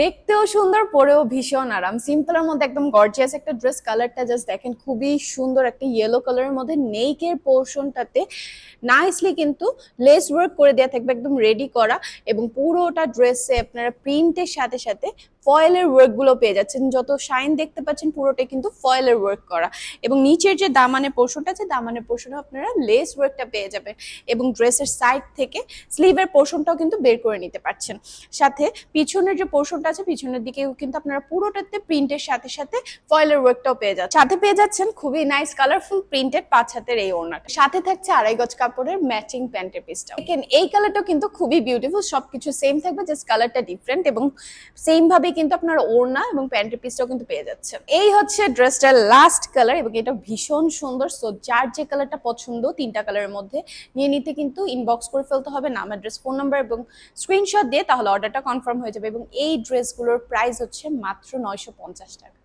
দেখতেও সুন্দর, পরেও ভীষণ আরাম। সিম্পলের মধ্যে একদম গর্জিয়াস একটা ড্রেস কালারটা জাস্ট দেখেন খুবই সুন্দর একটা ইয়েলো কালারের মধ্যে নেইকের পোর্শনটাতে নাইসলি কিন্তু লেস ওয়ার্ক করে দেওয়া থাকবে, একদম রেডি করা। এবং পুরোটা ড্রেসে আপনারা প্রিন্টের সাথে সাথে ফয়েলের ওয়ার্কগুলো পেয়ে যাচ্ছেন। যত শাইন দেখতে পাচ্ছেন, পুরোটাই কিন্তু ফয়েলের ওয়ার্ক করা। এবং নিচের যে দামানের পোর্শনটা আছে, দামানের পোর্শনে আপনারা লেস ওয়ার্কটা পেয়ে যাবেন এবং ড্রেসের সাইড থেকে স্লিভের পোর্শনটাও কিন্তু বের করে নিতে পারছেন। সাথে পিছনের যে পোর্শনটা আছে, পিছনের দিকেও কিন্তু আপনারা পুরোটাতে প্রিন্টের সাথে সাথে ফয়েলের ওয়ার্কটাও পেয়ে যাচ্ছেন। সাথে পেয়ে যাচ্ছেন খুবই নাইস কালারফুল প্রিন্টেড পাঁচ হাতের এই ওড়নাটা। সাথে থাকছে আড়াই গজ কাপড়ের ম্যাচিং প্যান্টের পিসটা এই কালারটাও কিন্তু খুবই বিউটিফুল সবকিছু সেম থাকবে জাস্ট কালারটা ডিফারেন্ট এবং সেম ভাবে কিন্তু আপনার ওড়না এবং প্যান্টের পিসটাও কিন্তু পেয়ে যাচ্ছে এই হচ্ছে ড্রেসটার লাস্ট কালার এবং এটা ভীষণ সুন্দর। সো যার যে কালারটা পছন্দ, তিনটা কালারের মধ্যে নিয়ে নিতে কিন্তু ইনবক্স করে ফেলতে হবে, নাম অ্যাড্রেস ফোন নাম্বার এবং স্ক্রিনশট দিয়ে তাহলে অর্ডারটা কনফার্ম হয়ে যাবে এবং এই ড্রেসগুলোর প্রাইস হচ্ছে মাত্র নয়শো পঞ্চাশ টাকা।